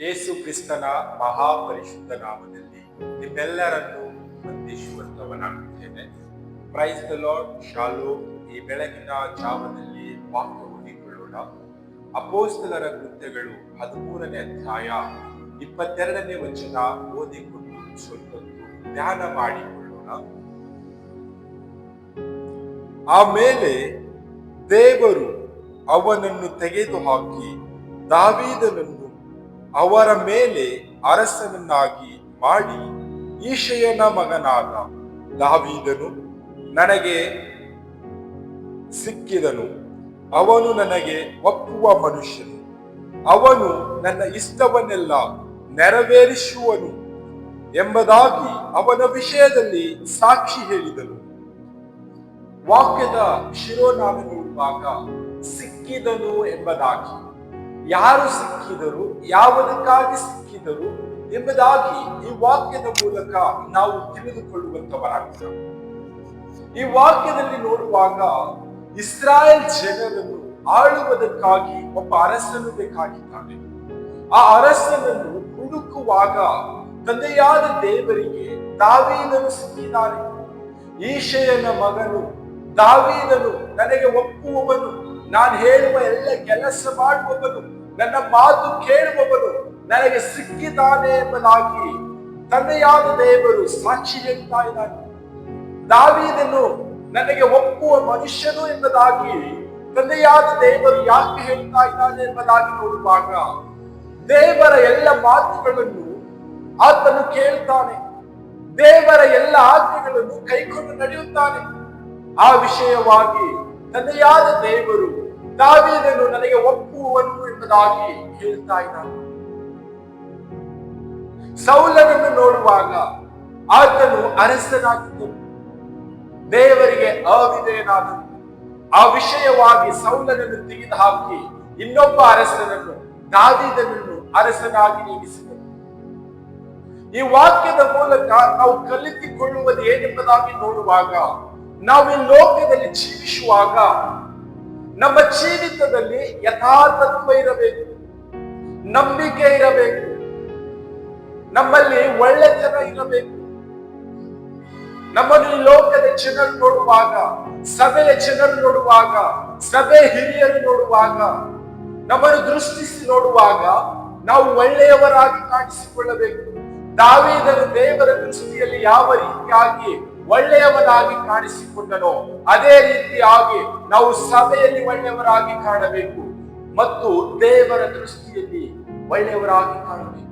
ಯೇಸು ಕ್ರಿಸ್ತನ ಮಹಾಪರಿಶುದ್ಧ ನಾಮದಲ್ಲಿ ನಿಮ್ಮೆಲ್ಲರನ್ನು ವಂದಿಸುವಂತವನಾಗಿದ್ದೇನೆ ಪ್ರೈಸ್ ದ ಲಾರ್ಡ್ ಶಾಲು ಈ ಬೆಳಗಿನ ಜಾವದಲ್ಲಿ ವಾಕ್ಯ ಓದಿಕೊಳ್ಳೋಣ. ಅಪೋಸ್ತಲರ ಕೃತ್ಯಗಳು ಹದಿಮೂರನೇ ಅಧ್ಯಾಯ ಇಪ್ಪತ್ತೆರಡನೇ ವಚನ ಓದಿಕೊಂಡು ಸ್ವಲ್ಪ ಧ್ಯಾನ ಮಾಡಿಕೊಳ್ಳೋಣ. ಆಮೇಲೆ ದೇವರು ಅವನನ್ನು ತೆಗೆದುಹಾಕಿ ದಾವೀದನನ್ನು ಅವರ ಮೇಲೆ ಅರಸನನ್ನಾಗಿ ಮಾಡಿ ಈಶಯನ ಮಗನಾದ ದಾವೀದನು ನನಗೆ ಸಿಕ್ಕಿದನು. ಅವನು ನನಗೆ ಒಪ್ಪುವ ಮನುಷ್ಯನು. ಅವನು ನನ್ನ ಇಷ್ಟವನ್ನೆಲ್ಲ ನೆರವೇರಿಸುವನು ಎಂಬುದಾಗಿ ಅವನ ವಿಷಯದಲ್ಲಿ ಸಾಕ್ಷಿ ಹೇಳಿದನು. ವಾಕ್ಯದ ಶಿರೋನಾಮ ನೋಡುವಾಗ ಸಿಕ್ಕಿದನು ಎಂಬುದಾಗಿ. ಯಾರು ಸಿಕ್ಕಿದರು, ಯಾವುದಕ್ಕಾಗಿ ಸಿಕ್ಕಿದರು ಎಂಬುದಾಗಿ ಈ ವಾಕ್ಯದ ಮೂಲಕ ನಾವು ತಿಳಿದುಕೊಳ್ಳುವಂತವರಾಗ್ತೇವೆ ಈ ವಾಕ್ಯದಲ್ಲಿ ನೋಡುವಾಗ ಇಸ್ರಾಯೇಲ್ ಜನರನ್ನು ಆಳುವುದಕ್ಕಾಗಿ ಒಬ್ಬ ಅರಸನು ಬೇಕಾಗಿದ್ದಾನೆ. ಆ ಅರಸನನ್ನು ಹುಡುಕುವಾಗ ತಂದೆಯಾದ ದೇವರಿಗೆ ದಾವೀದನು ಸಿಕ್ಕಿದ್ದಾನೆ. ಈಶಯನ ಮಗನು ದಾವೀದನು, ನನಗೆ ಒಪ್ಪುವವನು, ನಾನು ಹೇಳುವ ಎಲ್ಲ ಕೆಲಸ ಮಾಡುವವನು ನನ್ನ ಮಾತು ಕೇಳುವವನು ನನಗೆ ಸಿಕ್ಕಿದ್ದಾನೆ ಎಂಬುದಾಗಿ ತಂದೆಯಾದ ದೇವರು ಸಾಕ್ಷಿ ಹೇಳ್ತಾ ಇದ್ದಾನೆ. ದಾವೀದನು ನನಗೆ ಒಪ್ಪುವ ಮನುಷ್ಯನು ಎಂಬುದಾಗಿ ತಂದೆಯಾದ ದೇವರು ಯಾಕೆ ಹೇಳ್ತಾ ಇದ್ದಾನೆ ಎಂಬುದಾಗಿ ನೋಡುವಾಗ ದೇವರ ಎಲ್ಲ ಮಾತುಗಳನ್ನು ಆತನು ಕೇಳ್ತಾನೆ. ದೇವರ ಎಲ್ಲ ಆಜ್ಞೆಗಳನ್ನು ಕೈಕೊಂಡು ನಡೆಯುತ್ತಾನೆ. ಆ ವಿಷಯವಾಗಿ ತಂದೆಯಾದ ದೇವರು ದಾವಿದನು ನನಗೆ ಒಪ್ಪುವನು ಎಂಬುದಾಗಿ ಹೇಳ್ತಾ ಇದ್ದಾನೆ. ಸೌಲನನ್ನು ನೋಡುವಾಗ ಆತನು ಅರಸನಾಗಿದ್ದನು ದೇವರಿಗೆ ಅವಿಧೇಯನಾದನು. ಆ ವಿಷಯವಾಗಿ ಸೌಲನನ್ನು ತೆಗೆದು ಹಾಕಿ ಇನ್ನೊಬ್ಬ ಅರಸನನ್ನು, ದಾವಿದನನ್ನು ಅರಸನಾಗಿ ನೇಮಿಸಿದನು. ಈ ವಾಕ್ಯದ ಮೂಲಕ ನಾವು ಕಲಿತುಕೊಳ್ಳುವುದು ಏನೆಂಬುದಾಗಿ ನೋಡುವಾಗ, ನಾವು ಈ ಲೋಕದಲ್ಲಿ ಜೀವಿಸುವಾಗ ನಮ್ಮ ಜೀವಿತದಲ್ಲಿ ಯಥಾತತ್ವ ಇರಬೇಕು. ನಂಬಿಕೆ ಇರಬೇಕು. ನಮ್ಮಲ್ಲಿ ಒಳ್ಳೆತನ ಇರಬೇಕು. ನಮ್ಮನ್ನು ಲೋಕದ ಜನರು ನೋಡುವಾಗ, ಸಭೆಯ ಜನರು ನೋಡುವಾಗ, ಸಭೆ ಹಿರಿಯರು ನೋಡುವಾಗ, ನಮ್ಮನ್ನು ದೃಷ್ಟಿಸಿ ನೋಡುವಾಗ ನಾವು ಒಳ್ಳೆಯವರಾಗಿ ಕಾಣಿಸಿಕೊಳ್ಳಬೇಕು. ದಾವೀದನು ದೇವರ ದೃಷ್ಟಿಯಲ್ಲಿ ಯಾವ ರೀತಿಯಾಗಿ ಒಳ್ಳೆಯವನಾಗಿ ಕಾಣಿಸಿಕೊಂಡನೋ, ಅದೇ ರೀತಿಯಾಗಿ ನಾವು ಸಭೆಯಲ್ಲಿ ಒಳ್ಳೆಯವರಾಗಿ ಕಾಣಬೇಕು ಮತ್ತು ದೇವರ ದೃಷ್ಟಿಯಲ್ಲಿ ಒಳ್ಳೆಯವರಾಗಿ ಕಾಣಬೇಕು.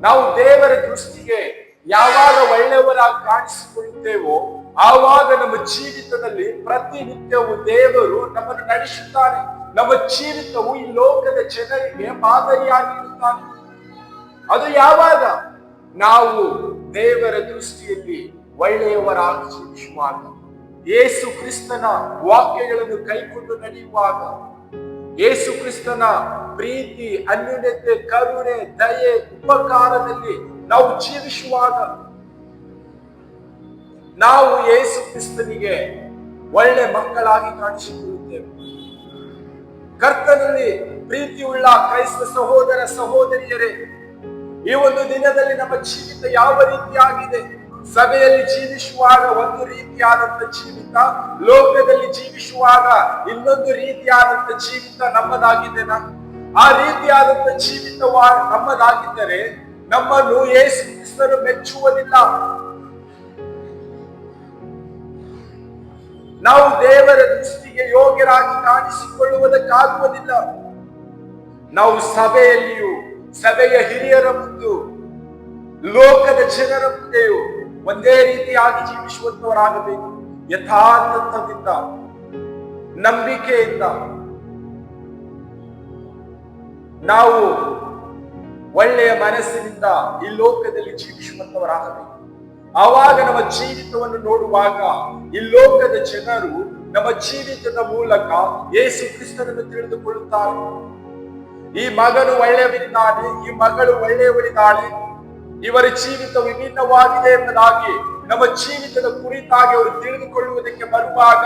ನಾವು ದೇವರ ದೃಷ್ಟಿಗೆ ಯಾವಾಗ ಒಳ್ಳೆಯವರಾಗಿ ಕಾಣಿಸಿಕೊಳ್ಳುತ್ತೇವೋ, ಆವಾಗ ನಮ್ಮ ಜೀವಿತದಲ್ಲಿ ಪ್ರತಿನಿತ್ಯವೂ ದೇವರು ನಮ್ಮನ್ನು ನಡೆಸುತ್ತಾರೆ ನಮ್ಮ ಜೀವಿತವು ಈ ಲೋಕದ ಜನರಿಗೆ ಮಾದರಿಯಾಗಿರುತ್ತಾನೆ. ಅದು ಯಾವಾಗ? ನಾವು ದೇವರ ದೃಷ್ಟಿಯಲ್ಲಿ ಒಳ್ಳೆಯವರಾಗಿ ಜೀವಿಸುವಾಗ ಏಸು ಕ್ರಿಸ್ತನ ವಾಕ್ಯಗಳನ್ನು ಕೈಕೊಂಡು ನಡೆಯುವಾಗ ಏಸು ಕ್ರಿಸ್ತನ ಪ್ರೀತಿ, ಅನ್ಯೂನ್ಯತೆ, ಕರುಣೆ, ದಯೆ, ಉಪಕಾರದಲ್ಲಿ ನಾವು ಜೀವಿಸುವಾಗ, ನಾವು ಯೇಸು ಕ್ರಿಸ್ತನಿಗೆ ಒಳ್ಳೆ ಮಕ್ಕಳಾಗಿ ಕಾಣಿಸಿಕೊಳ್ಳುತ್ತೇವೆ. ಕರ್ತನಲ್ಲಿ ಪ್ರೀತಿಯುಳ್ಳ ಕ್ರೈಸ್ತ ಸಹೋದರ ಸಹೋದರಿಯರೇ, ಈ ಒಂದು ದಿನದಲ್ಲಿ ನಮ್ಮ ಜೀವಿತ ಯಾವ ರೀತಿಯಾಗಿದೆ? ಸಭೆಯಲ್ಲಿ ಜೀವಿಸುವಾಗ ಒಂದು ರೀತಿಯಾದಂತ ಜೀವಿತ, ಲೋಕದಲ್ಲಿ ಜೀವಿಸುವಾಗ ಇನ್ನೊಂದು ರೀತಿಯಾದಂತ ಜೀವಿತ ನಮ್ಮದಾಗಿದೆನಾ ಆ ರೀತಿಯಾದಂತ ಜೀವಿತವ ನಮ್ಮದಾಗಿದ್ದರೆ ನಮ್ಮನ್ನು ಯೇಸು ಕ್ರಿಸ್ತರು ಮೆಚ್ಚುವುದಿಲ್ಲ. ನಾವು ದೇವರ ದೃಷ್ಟಿಗೆ ಯೋಗ್ಯರಾಗಿ ಕಾಣಿಸಿಕೊಳ್ಳುವುದಕ್ಕಾಗುವುದಿಲ್ಲ. ನಾವು ಸಭೆಯಲ್ಲಿಯೂ, ಸಭೆಯ ಹಿರಿಯರ ಮುಂದೆ, ಲೋಕದ ಜನರ ಮುಂದೆಯೂ ಒಂದೇ ರೀತಿಯಾಗಿ ಜೀವಿಸುವಂತವರಾಗಬೇಕು ಯಥಾರ್ಥದಿಂದ, ನಂಬಿಕೆಯಿಂದ. ನಾವು ಒಳ್ಳೆಯ ಮನಸ್ಸಿನಿಂದ ಈ ಲೋಕದಲ್ಲಿ ಜೀವಿಸುವಂತವರಾಗಬೇಕು ಆವಾಗ ನಮ್ಮ ಜೀವಿತವನ್ನು ನೋಡುವಾಗ ಈ ಲೋಕದ ಜನರು ನಮ್ಮ ಜೀವಿತದ ಮೂಲಕ ಯೇಸು ಕ್ರಿಸ್ತನನ್ನು ತಿಳಿದುಕೊಳ್ಳುತ್ತಾರೆ. ಈ ಮಗನು ಒಳ್ಳೆಯವರಿದ್ದಾನೆ ಈ ಮಗಳು ಒಳ್ಳೆಯವರಿದ್ದಾಳೆ ಇವರ ಜೀವಿತ ವಿಭಿನ್ನವಾಗಿದೆ ಎಂಬುದಾಗಿ, ನಮ್ಮ ಜೀವಿತದ ಕುರಿತಾಗಿ ಅವರು ತಿಳಿದುಕೊಳ್ಳುವುದಕ್ಕೆ ಬರುವಾಗ,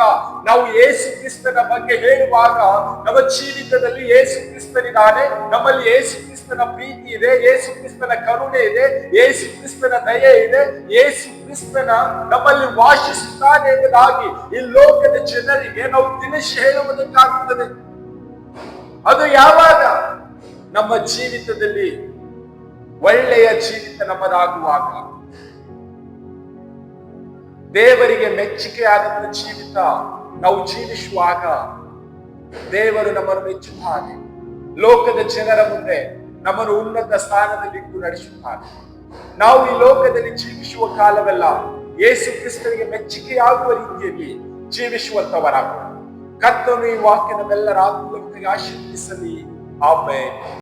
ನಾವು ಯೇಸು ಕ್ರಿಸ್ತನ ಬಗ್ಗೆ ಹೇಳುವಾಗ, ನಮ್ಮ ಜೀವಿತದಲ್ಲಿ ಯೇಸು ಕ್ರಿಸ್ತನಿದ್ದಾನೆ, ನಮ್ಮಲ್ಲಿ ಯೇಸು ಕ್ರಿಸ್ತನ ಪ್ರೀತಿ ಇದೆ, ಯೇಸು ಕ್ರಿಸ್ತನ ಕರುಣೆ ಇದೆ, ಯೇಸು ಕ್ರಿಸ್ತನ ದಯೆ ಇದೆ, ಯೇಸು ಕ್ರಿಸ್ತನ ನಮ್ಮಲ್ಲಿ ವಾಸಿಸುತ್ತಾನೆ ಎಂಬುದಾಗಿ ಈ ಲೋಕದ ಜನರಿಗೆ ನಾವು ತಿನಿಸಿ ಹೇಳುವುದಕ್ಕಾಗುತ್ತದೆ. ಅದು ಯಾವಾಗ? ನಮ್ಮ ಜೀವಿತದಲ್ಲಿ ಒಳ್ಳೆಯ ಜೀವಿತ ನಮ್ಮದಾಗುವಾಗ ದೇವರಿಗೆ ಮೆಚ್ಚುಗೆಯಾದಂತ ಜೀವಿತ ನಾವು ಜೀವಿಸುವಾಗ ದೇವರು ನಮ್ಮನ್ನು ಮೆಚ್ಚುತ್ತಾನೆ. ಲೋಕದ ಜನರ ಮುಂದೆ ನಮ್ಮನ್ನು ಉನ್ನತ ಸ್ಥಾನದಲ್ಲಿ ನಡೆಸುತ್ತಾನೆ. ನಾವು ಈ ಲೋಕದಲ್ಲಿ ಜೀವಿಸುವ ಕಾಲವೆಲ್ಲ ಯೇಸು ಕ್ರಿಸ್ತನಿಗೆ ಮೆಚ್ಚುಗೆಯಾಗುವ ರೀತಿಯಲ್ಲಿ ಜೀವಿಸುವಂತವರಾಗ ಕರ್ತನು ಈ ವಾಕ್ಯ ನಮ್ಮೆಲ್ಲರ ಆತ್ಮಕ್ಕೆ ಆಶೀರ್ವದಿಸಲಿ. ಆಮೇಲೆ